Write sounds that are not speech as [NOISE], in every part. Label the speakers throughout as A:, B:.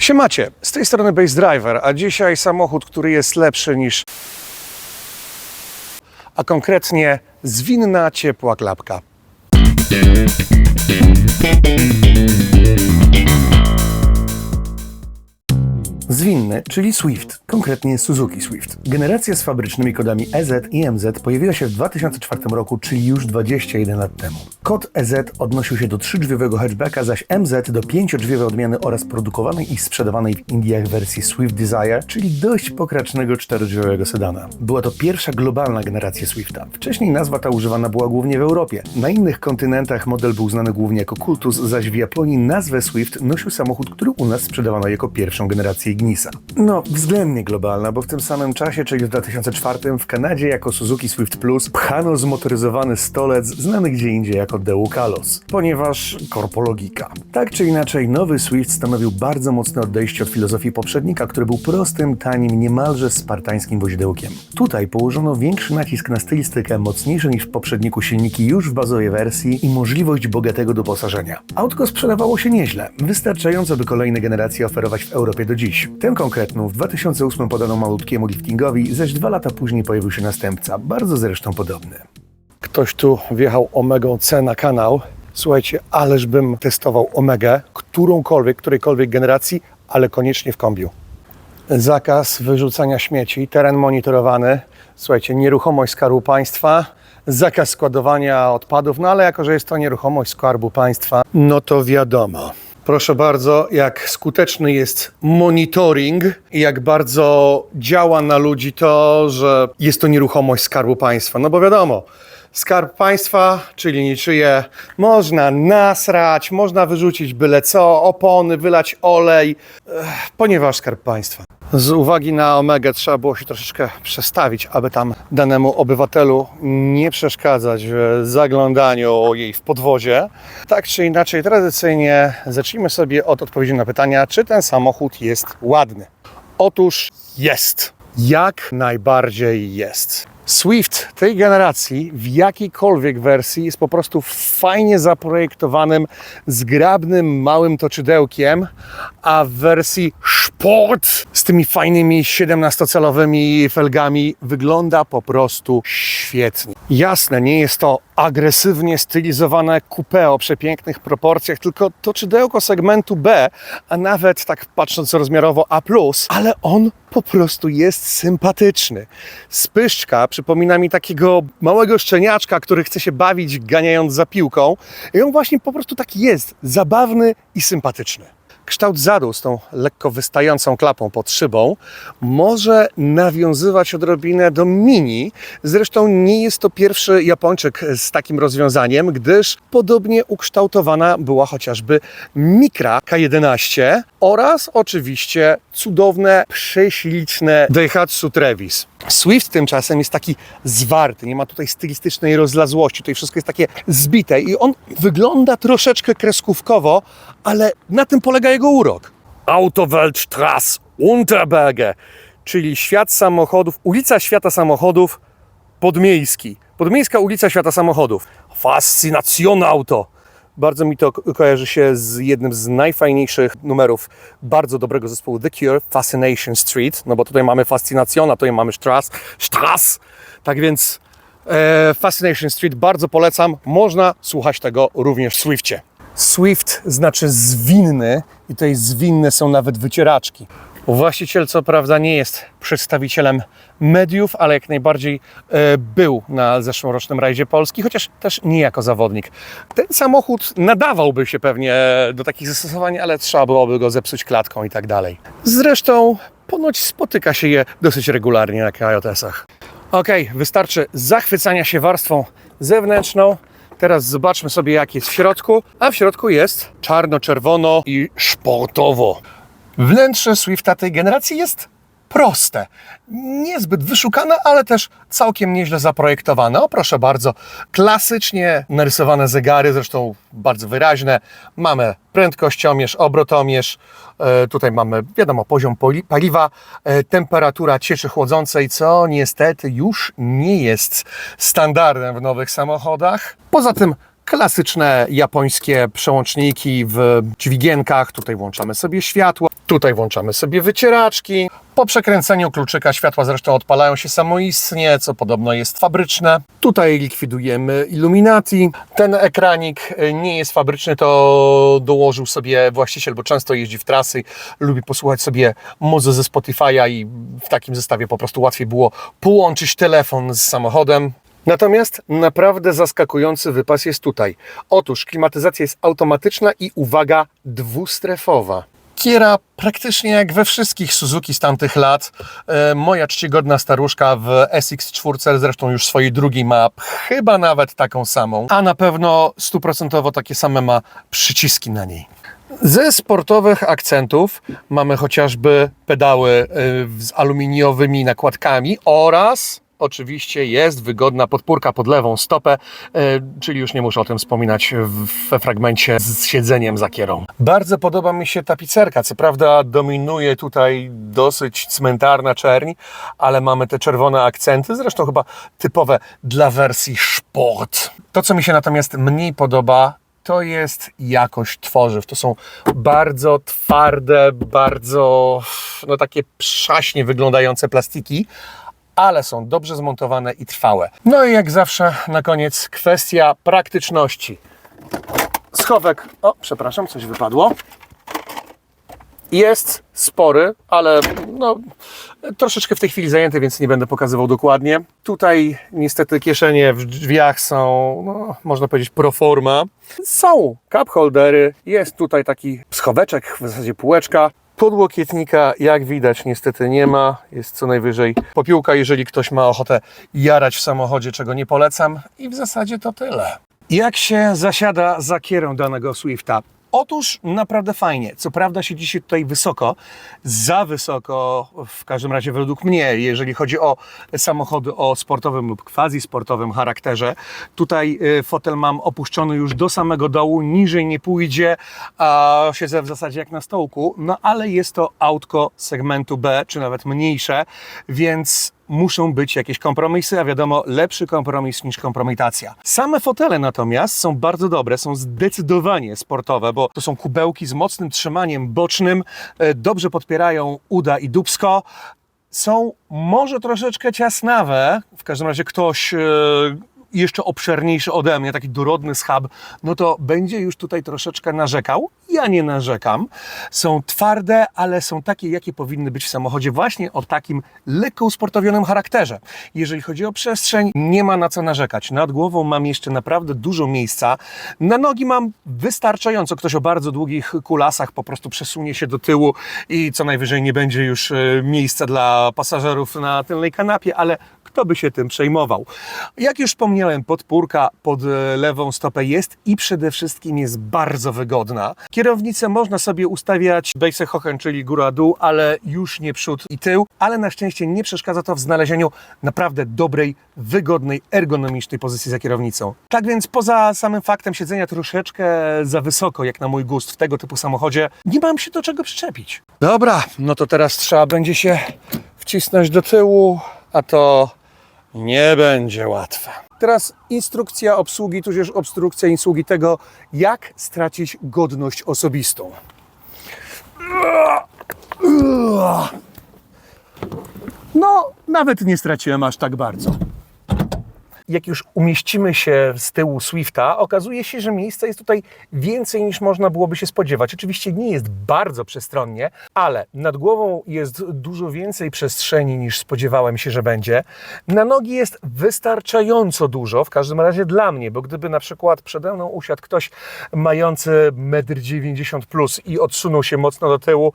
A: Siemacie, z tej strony Base Driver, a dzisiaj samochód, który jest lepszy niż... A konkretnie zwinna ciepła klapka. Zwinny, czyli Swift, konkretnie Suzuki Swift. Generacja z fabrycznymi kodami EZ i MZ pojawiła się w 2004 roku, czyli już 21 lat temu. Kod EZ odnosił się do trzydrzwiowego hatchbacka, zaś MZ do pięciodrzwiowej odmiany oraz produkowanej i sprzedawanej w Indiach wersji Swift Desire, czyli dość pokracznego czterodrzwiowego sedana. Była to pierwsza globalna generacja Swifta. Wcześniej nazwa ta używana była głównie w Europie. Na innych kontynentach model był znany głównie jako Kultus, zaś w Japonii nazwę Swift nosił samochód, który u nas sprzedawano jako pierwszą generację Ignisa. No, względnie globalna, bo w tym samym czasie, czyli w 2004 w Kanadzie jako Suzuki Swift Plus pchano zmotoryzowany stolec znany gdzie indziej jako Deukalos, ponieważ korpologika. Tak czy inaczej, nowy Swift stanowił bardzo mocne odejście od filozofii poprzednika, który był prostym, tanim, niemalże spartańskim woźdełkiem. Tutaj położono większy nacisk na stylistykę, mocniejsze niż w poprzedniku silniki już w bazowej wersji i możliwość bogatego doposażenia. Autko sprzedawało się nieźle, wystarczająco by kolejne generacje oferować w Europie do dziś. Tę konkretną w 2008 podano malutkiemu liftingowi, zaś dwa lata później pojawił się następca, bardzo zresztą podobny. Ktoś tu wjechał Omegą C na kanał. Słuchajcie, ależ bym testował Omegę, którąkolwiek, którejkolwiek generacji, ale koniecznie w kombiu. Zakaz wyrzucania śmieci, teren monitorowany. Słuchajcie, nieruchomość Skarbu Państwa, zakaz składowania odpadów, no ale jako, że jest to nieruchomość Skarbu Państwa, no to wiadomo. Proszę bardzo, jak skuteczny jest monitoring i jak bardzo działa na ludzi to, że jest to nieruchomość Skarbu Państwa. No bo wiadomo, Skarb Państwa, czyli niczyje, można nasrać, można wyrzucić byle co, opony, wylać olej, ech, ponieważ Skarb Państwa. Z uwagi na Omegę trzeba było się troszeczkę przestawić, aby tam danemu obywatelu nie przeszkadzać w zaglądaniu jej w podwozie. Tak czy inaczej, tradycyjnie zacznijmy sobie od odpowiedzi na pytania, czy ten samochód jest ładny. Otóż jest. Jak najbardziej jest. Swift tej generacji w jakiejkolwiek wersji jest po prostu fajnie zaprojektowanym, zgrabnym, małym toczydełkiem, a w wersji Sport z tymi fajnymi 17-calowymi felgami wygląda po prostu świetnie. Jasne, nie jest to agresywnie stylizowane coupé o przepięknych proporcjach, tylko toczydełko segmentu B, a nawet tak patrząc rozmiarowo A+, ale on po prostu jest sympatyczny. Spyszczka przypomina mi takiego małego szczeniaczka, który chce się bawić ganiając za piłką i on właśnie po prostu taki jest, zabawny i sympatyczny. Kształt zadu z tą lekko wystającą klapą pod szybą może nawiązywać odrobinę do Mini. Zresztą nie jest to pierwszy Japończyk z takim rozwiązaniem, gdyż podobnie ukształtowana była chociażby Micra K11 oraz oczywiście cudowne, prześliczne Daihatsu Trevis. Swift tymczasem jest taki zwarty, nie ma tutaj stylistycznej rozlazłości, tutaj wszystko jest takie zbite i on wygląda troszeczkę kreskówkowo, ale na tym polega jego urok. Autoweltstrasse Unterberge, czyli świat samochodów, ulica świata samochodów podmiejski. Podmiejska ulica świata samochodów. Fascynacjon auto. Bardzo mi to ko- kojarzy się z jednym z najfajniejszych numerów bardzo dobrego zespołu The Cure, Fascination Street, no bo tutaj mamy Fascynacjona, tutaj mamy Strass, Strass. Tak więc e, Fascination Street bardzo polecam. Można słuchać tego również w Swiftie. Swift znaczy zwinny i tutaj zwinne są nawet wycieraczki. Właściciel co prawda nie jest przedstawicielem mediów, ale jak najbardziej e, był na zeszłorocznym rajdzie Polski, chociaż też nie jako zawodnik. Ten samochód nadawałby się pewnie do takich zastosowań, ale trzeba byłoby go zepsuć klatką i tak dalej. Zresztą ponoć spotyka się je dosyć regularnie na KJS-ach. Ok, wystarczy zachwycania się warstwą zewnętrzną. Teraz zobaczmy sobie, jak jest w środku. A w środku jest czarno-czerwono i sportowo. Wnętrze Swifta tej generacji jest proste. Niezbyt wyszukane, ale też całkiem nieźle zaprojektowane. O proszę bardzo, klasycznie narysowane zegary, zresztą bardzo wyraźne. Mamy prędkościomierz, obrotomierz. E, tutaj mamy, wiadomo, poziom paliwa, e, temperatura cieczy chłodzącej, co niestety już nie jest standardem w nowych samochodach. Poza tym klasyczne japońskie przełączniki w dźwigienkach. Tutaj włączamy sobie światło. Tutaj włączamy sobie wycieraczki. Po przekręceniu kluczyka światła zresztą odpalają się samoistnie, co podobno jest fabryczne. Tutaj likwidujemy Illuminati. Ten ekranik e, nie jest fabryczny, to dołożył sobie właściciel, bo często jeździ w trasy, lubi posłuchać sobie muzy ze Spotify'a i w takim zestawie po prostu łatwiej było połączyć telefon z samochodem. Natomiast naprawdę zaskakujący wypas jest tutaj. Otóż klimatyzacja jest automatyczna i uwaga, dwustrefowa. Kiera praktycznie jak we wszystkich Suzuki z tamtych lat. E, moja czcigodna staruszka w SX4, zresztą już swojej drugiej ma chyba nawet taką samą, a na pewno stuprocentowo takie same ma przyciski na niej. Ze sportowych akcentów mamy chociażby pedały e, z aluminiowymi nakładkami oraz oczywiście jest wygodna podpórka pod lewą stopę, e, czyli już nie muszę o tym wspominać we fragmencie z siedzeniem za kierą. Bardzo podoba mi się tapicerka. Co prawda dominuje tutaj dosyć cmentarna czerń, ale mamy te czerwone akcenty, zresztą chyba typowe dla wersji Sport. To, co mi się natomiast mniej podoba, to jest jakość tworzyw. To są bardzo twarde, bardzo no takie przaśnie wyglądające plastiki, ale są dobrze zmontowane i trwałe. No i jak zawsze na koniec kwestia praktyczności. Schowek, o przepraszam, coś wypadło. Jest spory, ale no, troszeczkę w tej chwili zajęty, więc nie będę pokazywał dokładnie. Tutaj niestety kieszenie w drzwiach są, no, można powiedzieć, pro forma. Są cup holdery, jest tutaj taki schoweczek, w zasadzie półeczka. Podłokietnika, jak widać, niestety nie ma. Jest co najwyżej popiłka, jeżeli ktoś ma ochotę jarać w samochodzie, czego nie polecam. I w zasadzie to tyle. Jak się zasiada za kierę danego Swifta? Otóż naprawdę fajnie. Co prawda siedzi się tutaj wysoko, za wysoko, w każdym razie według mnie, jeżeli chodzi o samochody o sportowym lub quasi-sportowym charakterze. Tutaj y, fotel mam opuszczony już do samego dołu, niżej nie pójdzie, a siedzę w zasadzie jak na stołku, no ale jest to autko segmentu B, czy nawet mniejsze, więc muszą być jakieś kompromisy, a wiadomo, lepszy kompromis niż kompromitacja. Same fotele natomiast są bardzo dobre, są zdecydowanie sportowe, bo to są kubełki z mocnym trzymaniem bocznym, e, dobrze podpierają uda i dubsko. Są może troszeczkę ciasnawe, w każdym razie ktoś e, jeszcze obszerniejszy ode mnie, taki dorodny schab, no to będzie już tutaj troszeczkę narzekał. Ja nie narzekam. Są twarde, ale są takie, jakie powinny być w samochodzie, właśnie o takim lekko usportowionym charakterze. Jeżeli chodzi o przestrzeń, nie ma na co narzekać. Nad głową mam jeszcze naprawdę dużo miejsca. Na nogi mam wystarczająco. Ktoś o bardzo długich kulasach po prostu przesunie się do tyłu i co najwyżej nie będzie już e, miejsca dla pasażerów na tylnej kanapie, ale kto by się tym przejmował. Jak już wspomniałem, podpórka pod e, lewą stopę jest i przede wszystkim jest bardzo wygodna. Kierownicę można sobie ustawiać Hochen, czyli góra-dół, ale już nie przód i tył, ale na szczęście nie przeszkadza to w znalezieniu naprawdę dobrej, wygodnej, ergonomicznej pozycji za kierownicą. Tak więc poza samym faktem siedzenia troszeczkę za wysoko, jak na mój gust w tego typu samochodzie, nie mam się do czego przyczepić. Dobra, no to teraz trzeba będzie się wcisnąć do tyłu, a to nie będzie łatwe. Teraz instrukcja obsługi, tudzież obstrukcja obsługi tego, jak stracić godność osobistą. No, nawet nie straciłem aż tak bardzo. Jak już umieścimy się z tyłu Swifta, okazuje się, że miejsca jest tutaj więcej niż można byłoby się spodziewać. Oczywiście nie jest bardzo przestronnie, ale nad głową jest dużo więcej przestrzeni niż spodziewałem się, że będzie. Na nogi jest wystarczająco dużo, w każdym razie dla mnie, bo gdyby na przykład przede mną usiadł ktoś mający 1,90 m plus i odsunął się mocno do tyłu,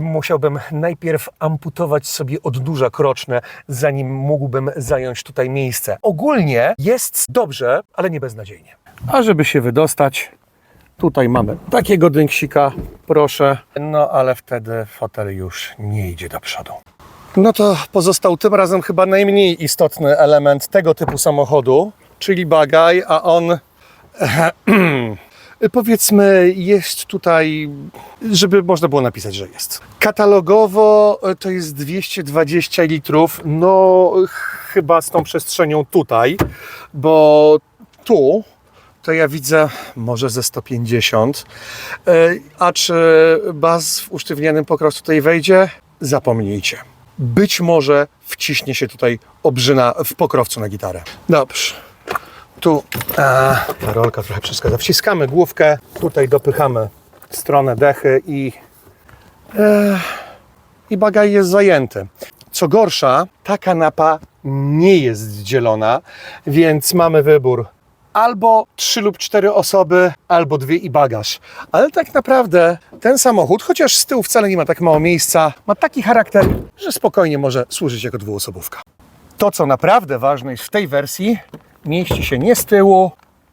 A: musiałbym najpierw amputować sobie odnóża kroczne, zanim mógłbym zająć tutaj miejsce. Ogólnie jest dobrze, ale nie beznadziejnie. A żeby się wydostać, tutaj mamy takiego dynksika, proszę, no ale wtedy fotel już nie idzie do przodu. No to pozostał tym razem chyba najmniej istotny element tego typu samochodu, czyli bagaj, a on [CLEARS THROAT] powiedzmy jest tutaj, żeby można było napisać, że jest. Katalogowo e, to jest 220 litrów, no chyba z tą przestrzenią tutaj, bo tu to ja widzę może ze 150. E, A czy bas w usztywnionym pokroju tutaj wejdzie? Zapomnijcie. Być może wciśnie się tutaj obrzyna w pokrowcu na gitarę. Dobrze. Tu ta rolka trochę przeszkadza. Wciskamy główkę, tutaj dopychamy stronę dechy i, e, i bagaj jest zajęty. Co gorsza, ta kanapa nie jest dzielona, więc mamy wybór albo trzy lub cztery osoby, albo dwie i bagaż. Ale tak naprawdę ten samochód, chociaż z tyłu wcale nie ma tak mało miejsca, ma taki charakter, że spokojnie może służyć jako dwuosobówka. To, co naprawdę ważne jest w tej wersji, mieści się nie z tyłu,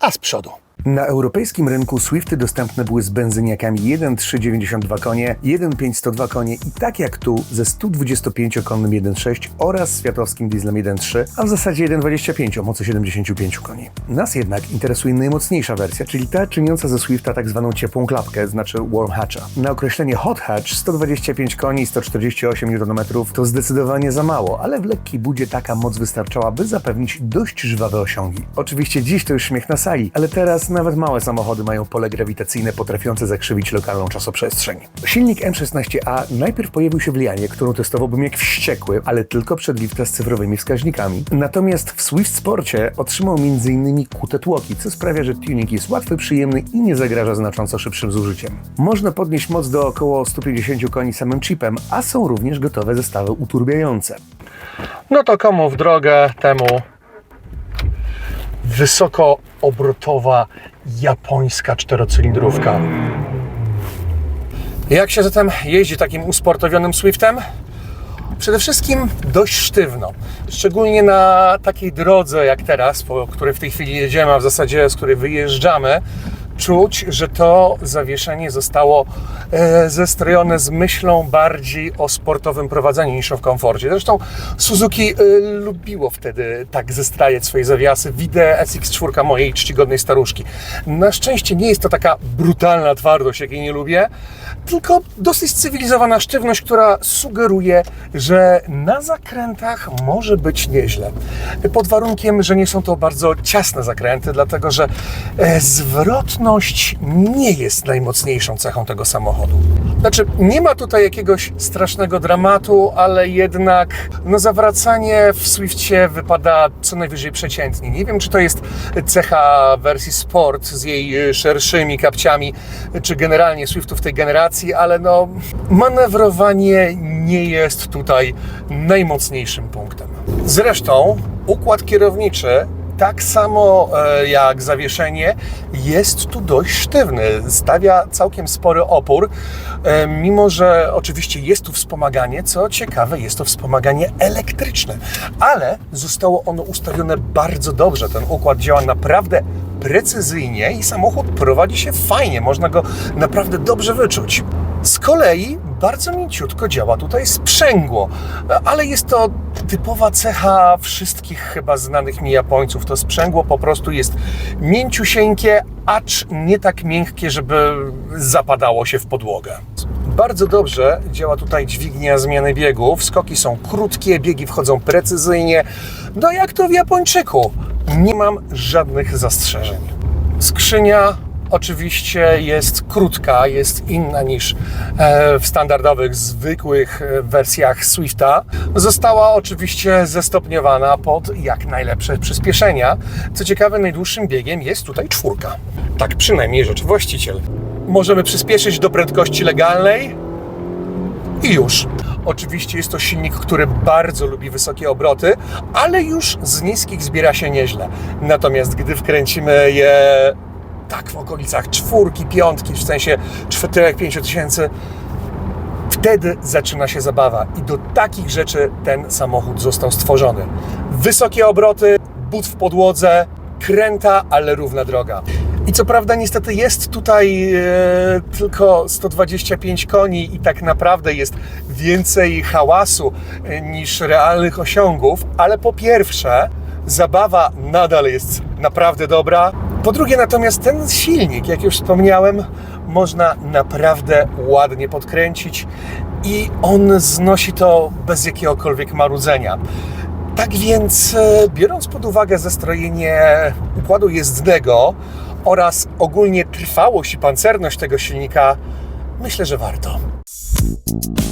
A: a z przodu. Na europejskim rynku Swifty dostępne były z benzyniakami 1.392 konie, 1.502 konie i tak jak tu ze 125-konnym 1.6 oraz światowskim dieslem 1.3, a w zasadzie 1.25 o mocy 75 koni. Nas jednak interesuje najmocniejsza wersja, czyli ta czyniąca ze Swifta tak zwaną ciepłą klapkę, znaczy warm hatcha. Na określenie hot hatch 125 koni i 148 Nm to zdecydowanie za mało, ale w lekkiej budzie taka moc wystarczała, by zapewnić dość żwawe osiągi. Oczywiście dziś to już śmiech na sali, ale teraz nawet małe samochody mają pole grawitacyjne potrafiące zakrzywić lokalną czasoprzestrzeń. Silnik M16A najpierw pojawił się w Lianie, którą testowałbym jak wściekły, ale tylko przed lifta z cyfrowymi wskaźnikami. Natomiast w Swift Sporcie otrzymał m.in. kute tłoki, co sprawia, że tuning jest łatwy, przyjemny i nie zagraża znacząco szybszym zużyciem. Można podnieść moc do około 150 koni samym chipem, a są również gotowe zestawy uturbiające. No to komu w drogę temu wysokoobrotowa japońska czterocylindrówka. Jak się zatem jeździ takim usportowionym Swiftem? Przede wszystkim dość sztywno. Szczególnie na takiej drodze jak teraz, po której w tej chwili jedziemy, a w zasadzie z której wyjeżdżamy, czuć, że to zawieszenie zostało e, zestrojone z myślą bardziej o sportowym prowadzeniu niż o komforcie. Zresztą Suzuki e, lubiło wtedy tak zestrajać swoje zawiasy. Widzę SX4 mojej czcigodnej staruszki. Na szczęście nie jest to taka brutalna twardość, jakiej nie lubię, tylko dosyć cywilizowana sztywność, która sugeruje, że na zakrętach może być nieźle. Pod warunkiem, że nie są to bardzo ciasne zakręty, dlatego że e, zwrotność nie jest najmocniejszą cechą tego samochodu. Znaczy, nie ma tutaj jakiegoś strasznego dramatu, ale jednak no, zawracanie w Swiftie wypada co najwyżej przeciętnie. Nie wiem, czy to jest cecha wersji Sport z jej szerszymi kapciami, czy generalnie Swiftów tej generacji, ale no, manewrowanie nie jest tutaj najmocniejszym punktem. Zresztą układ kierowniczy tak samo e, jak zawieszenie, jest tu dość sztywny. Stawia całkiem spory opór, e, mimo że oczywiście jest tu wspomaganie. Co ciekawe, jest to wspomaganie elektryczne, ale zostało ono ustawione bardzo dobrze. Ten układ działa naprawdę precyzyjnie i samochód prowadzi się fajnie. Można go naprawdę dobrze wyczuć. Z kolei bardzo mięciutko działa tutaj sprzęgło, ale jest to typowa cecha wszystkich chyba znanych mi Japońców. To sprzęgło po prostu jest mięciusieńkie, acz nie tak miękkie, żeby zapadało się w podłogę. Bardzo dobrze działa tutaj dźwignia zmiany biegów. Skoki są krótkie, biegi wchodzą precyzyjnie. No jak to w Japończyku. Nie mam żadnych zastrzeżeń. Skrzynia oczywiście jest krótka, jest inna niż e, w standardowych, zwykłych e, wersjach Swifta. Została oczywiście zestopniowana pod jak najlepsze przyspieszenia. Co ciekawe, najdłuższym biegiem jest tutaj czwórka. Tak przynajmniej rzeczy właściciel. Możemy przyspieszyć do prędkości legalnej i już. Oczywiście jest to silnik, który bardzo lubi wysokie obroty, ale już z niskich zbiera się nieźle. Natomiast gdy wkręcimy je tak w okolicach czwórki, piątki, w sensie czterech, pięciu tysięcy, wtedy zaczyna się zabawa. I do takich rzeczy ten samochód został stworzony. Wysokie obroty, but w podłodze, kręta, ale równa droga. I co prawda niestety jest tutaj e, tylko 125 koni i tak naprawdę jest więcej hałasu e, niż realnych osiągów, ale po pierwsze zabawa nadal jest naprawdę dobra. Po drugie natomiast ten silnik, jak już wspomniałem, można naprawdę ładnie podkręcić i on znosi to bez jakiegokolwiek marudzenia. Tak więc, e, biorąc pod uwagę zestrojenie układu jezdnego oraz ogólnie trwałość i pancerność tego silnika, myślę, że warto.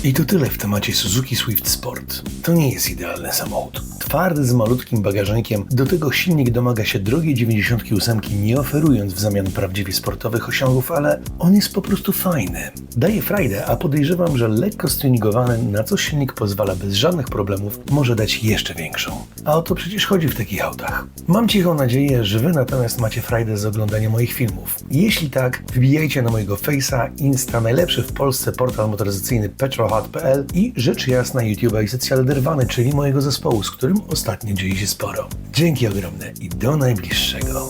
A: I to tyle w temacie Suzuki Swift Sport. To nie jest idealny samochód. Twardy z malutkim bagażnikiem, do tego silnik domaga się drogiej 98, nie oferując w zamian prawdziwie sportowych osiągów, ale on jest po prostu fajny. Daje frajdę, a podejrzewam, że lekko stuningowany, na co silnik pozwala bez żadnych problemów, może dać jeszcze większą. A o to przecież chodzi w takich autach. Mam cichą nadzieję, że Wy natomiast macie frajdę z oglądania moich filmów. Jeśli tak, wbijajcie na mojego Face'a, Insta, najlepszy w Polsce portal motoryzacyjny petrolhot.pl i rzecz jasna YouTube'a i socjal Derwany, czyli mojego zespołu, z którym ostatnio dzieje się sporo. Dzięki ogromne i do najbliższego.